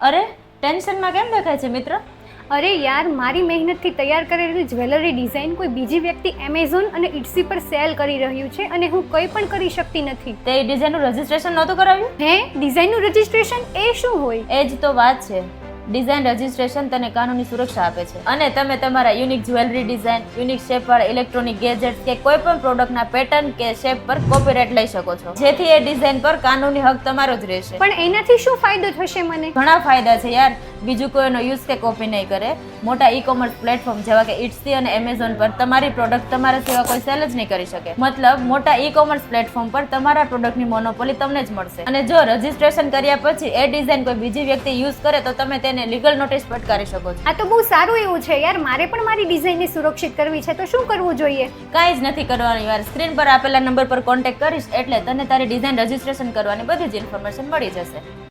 અરે ટેન્શનમાં કેમ દેખાય છે મિત્ર? અરે યાર મારી મહેનતથી તૈયાર કરેલી જ્વેલરી ડિઝાઇન કોઈ બીજી વ્યક્તિ એમેઝોન અને ઇટ્સી પર સેલ કરી રહ્યું છે અને હું કંઈ પણ કરી શકતી નથી. તે ડિઝાઇનનું રજિસ્ટ્રેશન નહોતું કરાવ્યું? હે ડિઝાઇનનું રજિસ્ટ્રેશન એ શું હોય? એ જ તો વાત છે. ડિઝાઇન રજિસ્ટ્રેશન તને કાનૂની સુરક્ષા આપે છે. અને તમે તમારા unique jewellery design unique shape વાળા ઇલેક્ટ્રોનિક ગેજેટ્સ કે કોઈ પણ પ્રોડક્ટના પેટર્ન કે શેપ પર કોપીરાઇટ લઈ શકો છો. જેથી એ ડિઝાઇન પર કાનૂની હક તમારો જ રહેશે. પણ એનાથી શું ફાયદો થશે મને? ઘણા ફાયદા છે યાર. બીજું કોઈનો યુઝ કે કોપી નહીં કરે. મોટા ઈ કોમર્સ પ્લેટફોર્મ જેવા કે ઇટ્સી અને એમેઝોન પર તમારી પ્રોડક્ટ તમારા સેવા કોઈ સેલ જ નહીં કરી શકે. મતલબ મોટા ઈ કોમર્સ પ્લેટફોર્મ પર તમારા પ્રોડક્ટની મોનોપોલી તમને જ મળશે. અને જો રજિસ્ટ્રેશન કર્યા પછી એ ડિઝાઇન કોઈ બીજી વ્યક્તિ યુઝ કરે તો તમે તેને લીગલ નોટિસ ફટકારી શકો છો. આ તો બહુ સારું એવું છે યાર. મારે પણ મારી ડિઝાઇનને સુરક્ષિત કરવી છે તો શું કરવું જોઈએ? કાંઈ જ નથી કરવાનું યાર. સ્ક્રીન પર આપેલા નંબર પર કોન્ટેક્ટ કરીશ એટલે તને તારી ડિઝાઇન રજીસ્ટ્રેશન કરવાની બધી જ ઇન્ફોર્મેશન મળી જશે.